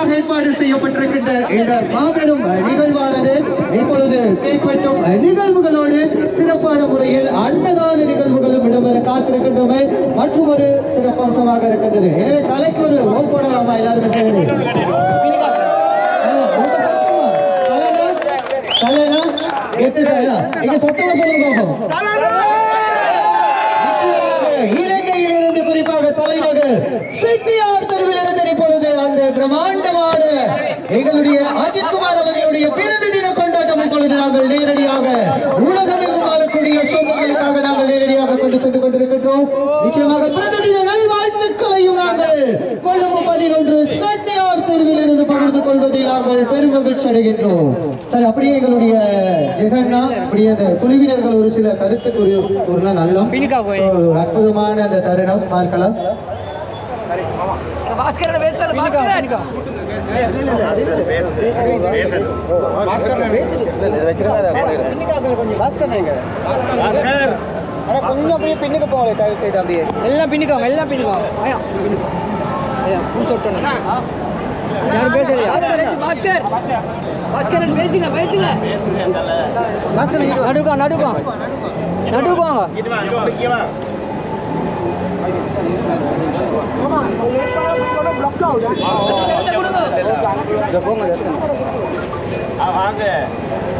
சிறப்பாக ஏற்பாடு செய்யப்பட்டிருக்கின்ற இந்த மாபெரும் நிகழ்வானது இப்பொழுது தீப்பற்றும் நிகழ்வுகளோடு சிறப்பான முறையில் அன்னதான நிகழ்வுகளும் இடம்பெற காத்திருக்கின்றோமே. மற்றும் ஒரு சிறப்பம்சமாக இருக்கின்றது. எனவே தலைக்கு ஒரு ஓப்போடலாமா எல்லாருமே சேர்ந்து? தலைனா? தலைனா? இங்க சத்தமா சொல்லுங்க பாப்போம். இலங்கையிலிருந்து குறிப்பாக தலைநகர் சிட்னியார் தெருவிலிருந்து அந்த பிரம்மாண்டமான எங்களுடைய அஜித் குமார் அவர்களுடைய பிறந்த தின கொண்டாட்டம் இப்பொழுது நாங்கள் நேரடியாக உலகமெங்கும் வாழக்கூடிய சொந்தங்களுக்காக நாங்கள் நேரடியாக கொண்டு சென்று கொண்டிருக்கின்றோம். நிச்சயமாக பிறந்த தின நல்வாழ்த்துக்களையும் நாங்கள் கொழும்பு பதினொன்று சட்னியார் தெருவிலிருந்து பகிர்ந்து கொள்வதில் நாங்கள் பெருமகிழ்ச்சி அடைகின்றோம். சரி அப்படியே எங்களுடைய ஜெகன்னா அப்படியே அந்த குழுவினர்கள் ஒரு சில கருத்து கூறி கூறினா நல்லம். So, ஒரு அற்புதமான அந்த தருணம் பார்க்கலாம். பாஸ்கரன் பேசல பாஸ்கரன் கொஞ்சம் அப்படியே பின்னுக்கு போகல தயவு செய்து அப்படியே எல்லாம் பின்னிக்கோங்க எல்லாம் பின்னிக்கோங்க ஐயா ஐயா பூ சொட்டணும் யாரும் பேசலையா பாஸ்கர் பாஸ்கரன் பேசுங்க பேசுங்க நடுக்கோ நடுக்கோ நடுக்கோங்க போங்க தர்சனம்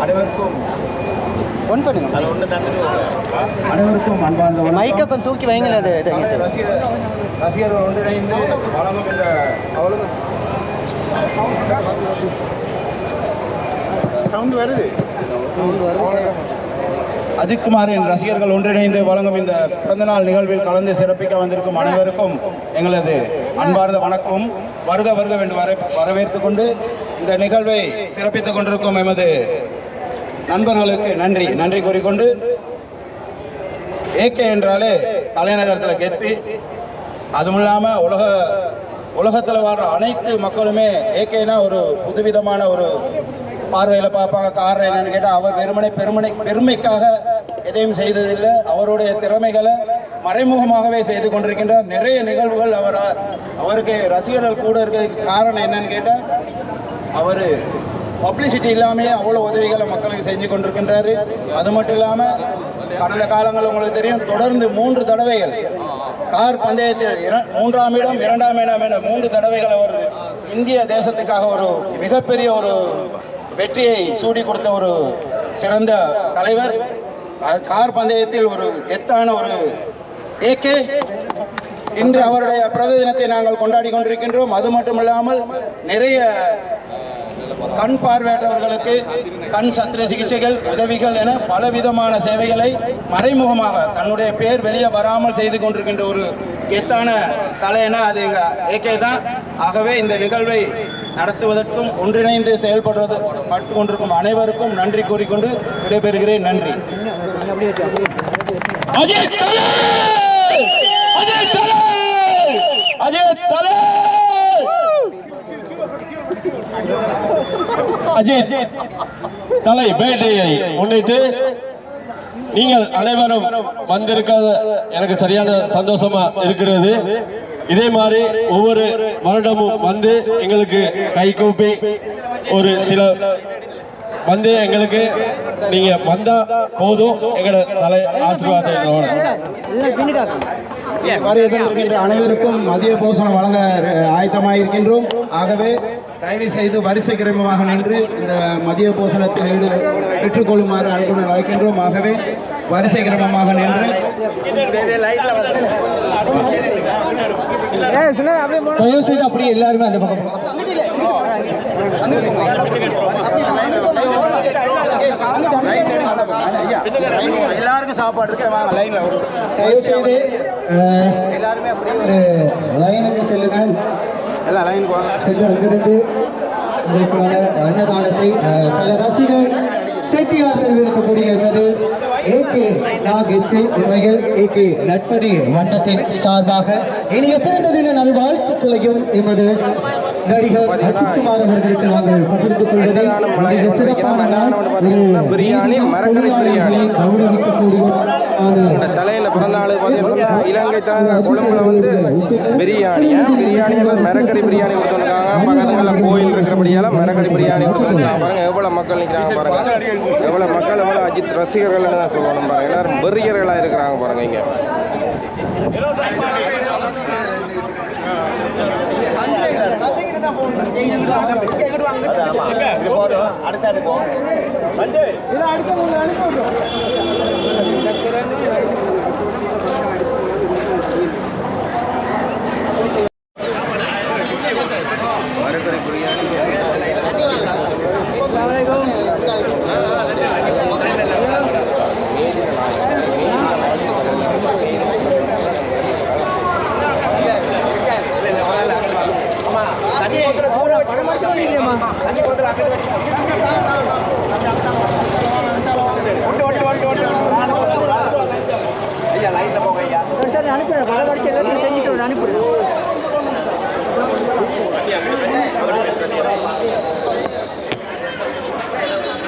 அனைவருக்கும் ஒன் பண்ணுங்க அனைவருக்கும் அன்பார்ந்த மைக்கை கொஞ்சம் தூக்கி வைங்களேன் அது ரசிகர் ரசிகர் ரசிகர்கள் ஒன்றிணைந்து வழங்கும் இந்த வருது சவுண்ட் வருது அஜித்குமாரின் ரசிகர்கள் ஒன்றிணைந்து வழங்கும் இந்த பிறந்தநாள் நிகழ்வில் கலந்து சிறப்பிக்க வந்திருக்கும் அனைவருக்கும் எங்களது அன்பார்ந்த வணக்கம். வருக வருக என்று வர வரவேற்றுக் கொண்டு இந்த நிகழ்வை சிறப்பித்துக் கொண்டிருக்கும் எமது நண்பர்களுக்கு நன்றி. நன்றி கூறிக்கொண்டு ஏகே என்றாலே தலைநகரத்தில் கெத்து. அதுவும் இல்லாமல் உலக உலகத்தில் வாழ்கிற அனைத்து மக்களுமே ஏகேனா ஒரு புதுவிதமான ஒரு பார்வையில் பார்ப்பாங்க. காரணம் என்னன்னு கேட்டால் அவர் வெறுமனை பெருமனை பெருமைக்காக எதையும் செய்ததில்லை. அவருடைய திறமைகளை மறைமுகமாகவே செய்து கொண்டிருக்கின்றார் நிறைய நிகழ்வுகள் அவர் அவருக்கு ரசிகர்கள் கூட இருக்கிறதுக்கு காரணம் என்னன்னு கேட்டால் அவர் பப்ளிசிட்டி இல்லாமையே அவ்வளோ உதவிகளை மக்களுக்கு செஞ்சு கொண்டிருக்கின்றாரு. அது மட்டும் இல்லாமல் கடந்த காலங்கள் உங்களுக்கு தெரியும் தொடர்ந்து மூன்று தடவைகள் கார் பந்தயத்தில் இர- மூன்றாம் இடம் இரண்டாம் இடம் என மூன்று தடவைகள் அவர் இந்திய தேசத்துக்காக ஒரு மிகப்பெரிய ஒரு வெற்றியை சூடி கொடுத்த ஒரு சிறந்த தலைவர். அது கார் பந்தயத்தில் ஒரு எத்தான ஒரு ஏகே இன்று அவருடைய பிறந்த தினத்தை நாங்கள் கொண்டாடி கொண்டிருக்கின்றோம். அது மட்டுமில்லாமல் நிறைய கண் பார்வையற்றவர்களுக்கு கண் சத்திர சிகிச்சைகள் உதவிகள் என பலவிதமான சேவைகளை மறைமுகமாக தன்னுடைய பேர் வெளியே வராமல் செய்து கொண்டிருக்கின்ற ஒரு கெத்தான தலையனா அது எங்க ஏகே தான். ஆகவே இந்த நிகழ்வை நடத்துவதற்கும் ஒன்றிணைந்து செயல்படுவது பட்டு கொண்டிருக்கும் அனைவருக்கும் நன்றி கூறிக்கொண்டு விடைபெறுகிறேன். நன்றி. அஜித் தலை! தலை! அஜித் தலை பேட்டையை முன்னிட்டு நீங்கள் அனைவரும் வந்திருக்காத எனக்கு சரியான சந்தோஷமா இருக்கிறது இதே மாதிரி ஒவ்வொரு வருடமும் வந்து எங்களுக்கு கை கூப்பி ஒரு சில வந்து எங்களுக்கு நீங்க வந்தா போதும். எங்களோட தலை ஆசீர்வாதம் வருகை தந்திருக்கின்ற அனைவருக்கும் மதிய போஷணம் வழங்க அஹ், ஆயத்தமாயிருக்கின்றோம். ஆகவே தயவு செய்து வரிசை கிரமமாக நின்று இந்த மதிய போஷணத்தில் ஈடு பெற்றுக்கொள்ளுமாறு அன்புடன் அழைக்கின்றோம். ஆகவே வரிசை கிரமமாக நின்று. தயவு செய்து அப்படியே எல்லாருமே அந்த பக்கம் போங்க. எல்லாருக்கும் சாப்பாடு இருக்கு. வாங்க லைன்ல ஒரு தயவு செய்து அஹ், எல்லாருமே அப்படியே ஒரு லைனுக்கு செல்லுங்கள். எல்லாம் லைனுக்கு வாங்க. சென்று அங்கிருந்து உங்களுக்கான அன்னதானத்தை பல ரசிகர் செட்டியார் தெரிவிக்கக்கூடிய என்பது ஏகே நாகெத்து உண்மைகள் ஏகே நட்பணி வட்டத்தின் சார்பாக இனிய பிறந்த தின நல்வாழ்த்துக்களையும் எமது பிரியாணி, மரக்கறி கௌரவிக்கக்கூடிய இந்த தலையில பிறந்த ஆளு பார்த்தீங்கன்னா இலங்கை தான் கொழும்புல வந்து பிரியாணி. ஏன் பிரியாணி எல்லாம் மிரக்கறி பிரியாணி கொடுத்துருக்காங்க பக்கத்துல கோயில் மக்கள் நிற்கிறாங்க பாருங்க. மக்கள் எவ்வளோ அஜித் ரசிகர்கள்னு தான் சொல்லணும் பாருங்க. எல்லாரும் வெறியர்களாக இருக்கிறாங்க பாருங்க இங்கே. சரி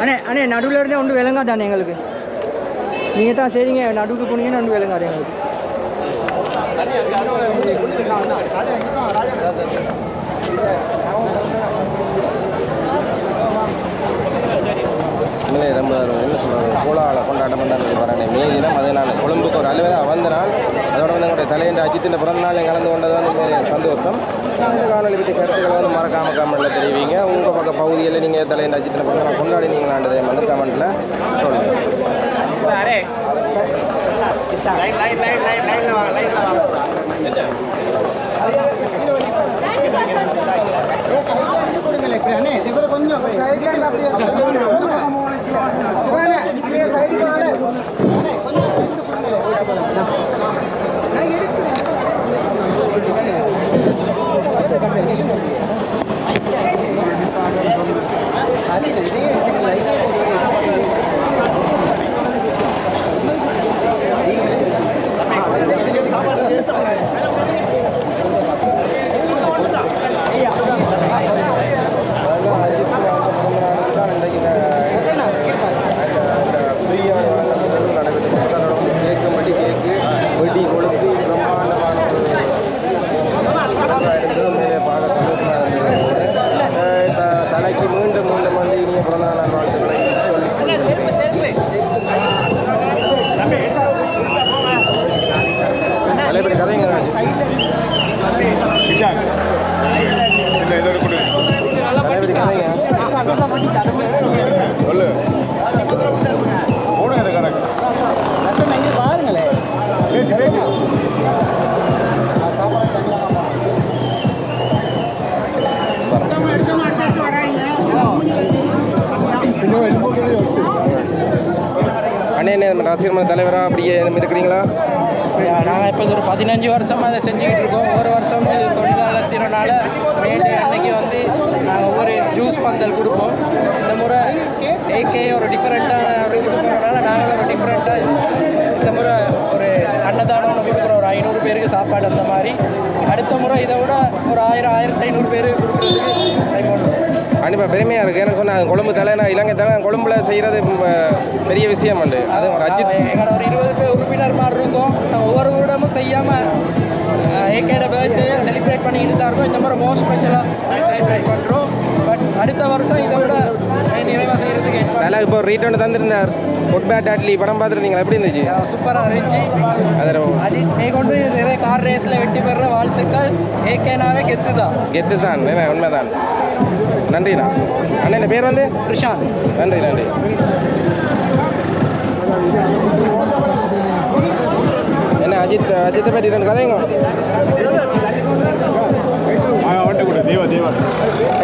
அண்ணே அண்ணே நடுவில் இருந்தே ஒன்று விளங்காதானே எங்களுக்கு? நீங்கள் தான் சரிங்க நடுவுக்கு போனீங்கன்னா ஒன்று விளங்காது எங்களுக்கு. உண்மையிலே ரொம்ப என்ன கோலாகல கொண்டாட்டம் பண்ணாங்க பாருங்க மே தினம் அதே நாள் கொழும்புக்கு ஒரு அலுவலகம் வந்த நாள் அதோட வந்து எங்களுடைய தலையின் அஜித்தின் பிறந்த நாள் கலந்து கொண்டது வந்து உண்மையிலே சந்தோஷம். இந்த காணொலி பற்றி கருத்துக்களை வந்து மறக்காம கமெண்ட்டில் தெரிவிங்க. உங்கள் பக்க பகுதியில் நீங்கள் தலையின் அஜித்தின் பிறந்த நாள் கொண்டாடினீங்களான்றதை வந்து கமெண்ட்டில் சொல்லுங்கள் அதெல்லாம் ஆசிரியர் மன்ற தலைவராக அப்படியே இருக்கிறீங்களா நாங்கள் இப்போ ஒரு பதினஞ்சு வருஷமாக அதை செஞ்சுக்கிட்டு இருக்கோம். ஒவ்வொரு வருஷமும் இது தொழிலாளர் தினனால மேடே அன்னைக்கு வந்து நாங்கள் ஒவ்வொரு ஜூஸ் பந்தல் கொடுப்போம். இந்த முறை ஏகே ஒரு டிஃப்ரெண்ட்டான ஒரு இதுக்கு போகிறனால நாங்களும் ஒரு டிஃப்ரெண்ட்டாக இந்த முறை ஒரு அன்னதானம் ஒன்று கொடுக்குறோம். ஐநூறு பேருக்கு சாப்பாடு அந்த மாதிரி. அடுத்த முறை இதை விட ஒரு ஆயிரம் ஆயிரத்தி ஐநூறு பேர் கொடுக்குறதுக்கு ட்ரை பண்ணுறோம் கண்டிப்பாக பெருமையாக இருக்குது ஏன்னு சொன்னால் கொழும்பு தலைனா இலங்கை தலை கொழும்புல செய்கிறது பெரிய விஷயம் உண்டு. அது ஒரு அஜித் எங்களோட ஒரு இருபது பேர் உறுப்பினர் மாதிரி நாங்கள் ஒவ்வொரு வருடமும் செய்யாமல் ஏகேட பர்த்டே செலிப்ரேட் பண்ணிக்கிட்டு தான் இருக்கோம். இந்த மாதிரி மோஸ்ட் ஸ்பெஷலாக செலிப்ரேட் பண்ணுறோம் பட் அடுத்த வருஷம் இதை விட தலை இப்போ ரீட்டர்ன் தந்திருந்தார். ஃபுட் பேட் அட்லி படம் பார்த்துருந்தீங்களா? எப்படி இருந்துச்சு? சூப்பராக இருந்துச்சு. அது நீ கொண்டு நிறைய கார் ரேஸில் வெற்றி பெற வாழ்த்துக்கள். ஏகேனாவே கெத்து தான் கெத்து தான் உண்மைதான். நன்றிண்ணா. அண்ணா இந்த பேர் வந்து? பிரசாந்த். நன்றி நன்றி. என்ன அஜித் அஜித்தை பற்றி ரெண்டு கதைங்க?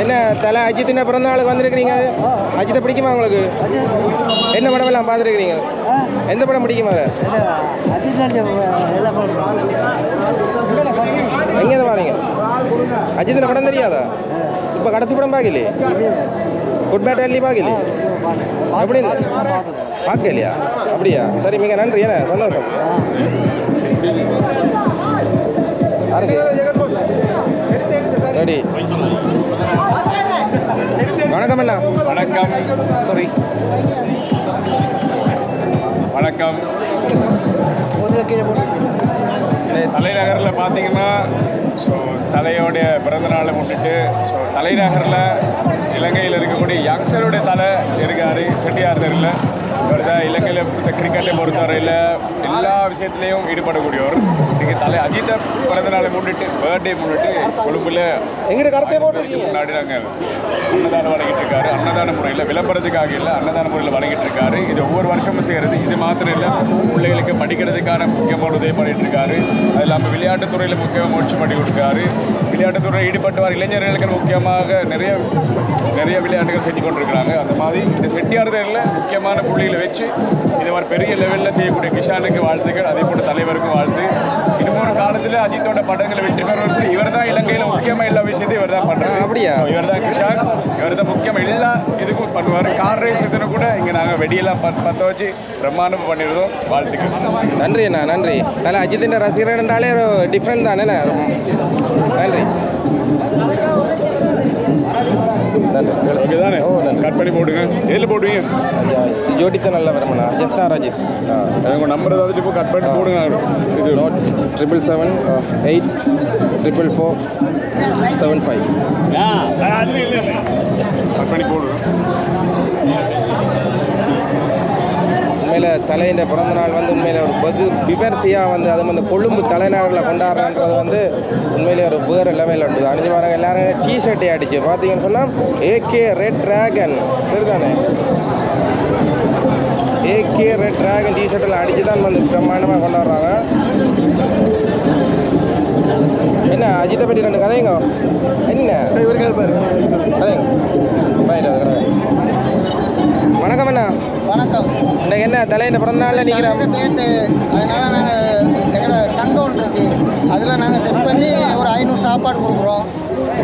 என்ன தலை அஜித்தின பிறந்த நாளுக்கு வந்திருக்கிறீங்க? அஜித்தை பிடிக்குமா உங்களுக்கு? என்ன படம் எல்லாம் பார்த்துருக்கிறீங்க? எந்த படம் பிடிக்குமா அதை? தான் பாருங்க. அஜித்தின படம் தெரியாதா? இப்போ கடைசி படம் பார்க்கலையே? குட் பேட் அள்ளி பார்க்கலையே? எப்படி பார்க்கலையா? அப்படியா? சரி மிக நன்றி. என்ன சந்தோஷம். வணக்கம். சாரி வணக்கம். தலை தலைநகரில் பார்த்தீங்கன்னா ஸோ தலையோடைய பிறந்த நாளை முன்னிட்டு ஸோ தலைநகரில் இலங்கையில் இருக்கக்கூடிய யங்ஸ்டருடைய தலை இருக்காரு செட்டியார் தெருவில் இவர் தான் இலங்கையில் கிரிக்கெட்டை பொறுத்தவரையில் எல்லா விஷயத்துலேயும் ஈடுபடக்கூடியவர். இன்றைக்கி தலை அஜித்தை பிறந்த நாளை முன்னிட்டு பர்த்டே முன்னிட்டு கொழும்பில் முன்னாடி நாங்கள் அன்னதானம் வழங்கிட்டு இருக்காரு அன்னதான முறையில் விளம்பரத்துக்காக இல்லை அன்னதான முறையில் வழங்கிட்டு இருக்காரு இது ஒவ்வொரு வருஷமும் செய்கிறது இது மாத்திரம் இல்லை பிள்ளைகளுக்கு படிக்கிறதுக்கான முக்கியமான உதவி பண்ணிட்டு இருக்காரு அது இல்லாமல் விளையாட்டுத் துறையில் முக்கியமாக முயற்சி பண்ணி கொடுக்காரு விளையாட்டுத் துறையில் ஈடுபட்டு வர இளைஞர்களுக்கு முக்கியமாக நிறைய நிறைய விளையாட்டுகள் செஞ்சு கொண்டிருக்கிறாங்க. அந்த மாதிரி இந்த செட்டியார் தேரில் முக்கியமான புள்ளிகளை வச்சு இது மாதிரி பெரிய லெவலில் செய்யக்கூடிய கிஷானுக்கு வாழ்த்துக்கள் அதே போல தலைவருக்கும் வாழ்த்து. இன்னும் ஒரு காலத்தில் அஜித்தோட படங்களை வெற்றி பெறுவது இவர் தான் இலங்கையில் முக்கியமாக எல்லா விஷயத்தையும் இவர் தான் பண்ணுறாரு அப்படியா? இவர் தான் கிஷான். இவர் தான் முக்கியம். எல்லா இதுக்கும் பண்ணுவார். கார் ரேஸ் கூட இங்கே நாங்கள் வெடியெல்லாம் பற்ற வச்சு பிரம்மாண்டம் பண்ணிடுறோம் வாழ்த்துக்கள். நன்றி அண்ணா நன்றி. தலை அஜித்தின் ரசிகர் என்றாலே டிஃப்ரெண்ட் தானே நன்றி. ஓகே தானே கட் பண்ணி போடுங்க எதில் போடுவீங்க? ஜோடித்த நல்ல வரமண்ணா ஜெஃப்னா ராஜித். உங்கள் நம்பர் ஏதாவது இப்போ கட் பண்ணி போடுங்க. இது note triple seven eight triple four seven five cut பண்ணி போடுங்க உண்மையில் தலையின் பிறந்த நாள் வந்து உண்மையில் ஒரு பகு விமர்சையாக வந்து அது வந்து கொழும்பு தலைநகரில் கொண்டாடுறன்றது வந்து உண்மையிலே ஒரு வேறு லெவலில் இருக்குது. அணிஞ்சு பாருங்க எல்லாரும் டிஷர்ட்டே அடிச்சு. பார்த்தீங்கன்னு சொன்னால் ஏகே ரெட் ட்ராகன் சரிதானே? ஏகே ரெட் ட்ராகன் டிஷர்ட்டில் அடித்து தான் வந்து பிரம்மாண்டமாக கொண்டாடுறாங்க. அஜித்தை பற்றி ரெண்டு கதைங்க. என்ன கதைங்க ரைட் வணக்கம் அண்ணா. வணக்கம். இன்னைக்கு என்ன தலையின் பிறந்த நாளில் நிற்கிறோம் அதனால நாங்கள் எங்களோட சங்கம் ஒன்று இருக்கு. அதில் நாங்கள் செட் பண்ணி ஒரு ஐநூறு சாப்பாடு கொடுக்குறோம்.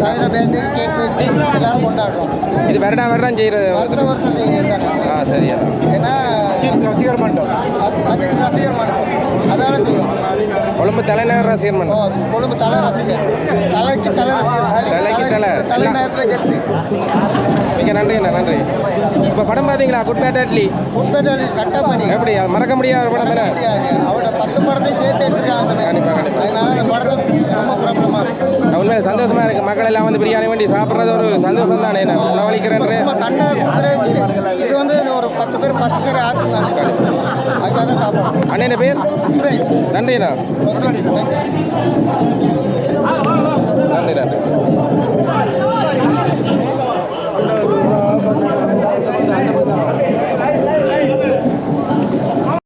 தலையில் பேண்டு கேக் வெட்டி எல்லாரும் கொண்டாடுறோம். இது வருடம் வருடம் செய்கிறது வருஷம் வருஷம் செய்யறது ஆ சரியா ஏன்னா ரசிகர் மன்றம் அது ரசிகர் மன்றம் அதால செய்யும் கொழும்பு தலைநகர் ரசிகர் மன்றம். கொழும்பு தலை ரசிகர். தலைக்கு தலை தலைக்கு தலை. தலைநகரத்தில் கெட்டு மிக நன்றி அண்ணா நன்றி. இப்போ படம் பார்த்தீங்களா? குட்பேட் அட்லி உட்பேட்டை சட்டப்படி எப்படி? அது மறக்க முடியாத படம் என்ன அவரோட பத்து படத்தையும் சேர்த்து எடுத்துருக்காங்க கண்டிப்பா, கண்டிப்பா. அதனால அந்த படத்தை உண்மையில சந்தோஷமா இருக்கு. மக்கள் எல்லாம் வந்து பிரியாணி வேண்டி சாப்பிட்றது ஒரு சந்தோஷம் தானே நான் உணவளிக்கிறேன் இது. வந்து ஒரு பத்து பேர் ஆக்குனாங்க அதுக்காக தான் சாப்பிடணும் அண்ணன் பேர்? சுரேஷ். நன்றி அண்ணா ஓகே நன்றி நன்றி.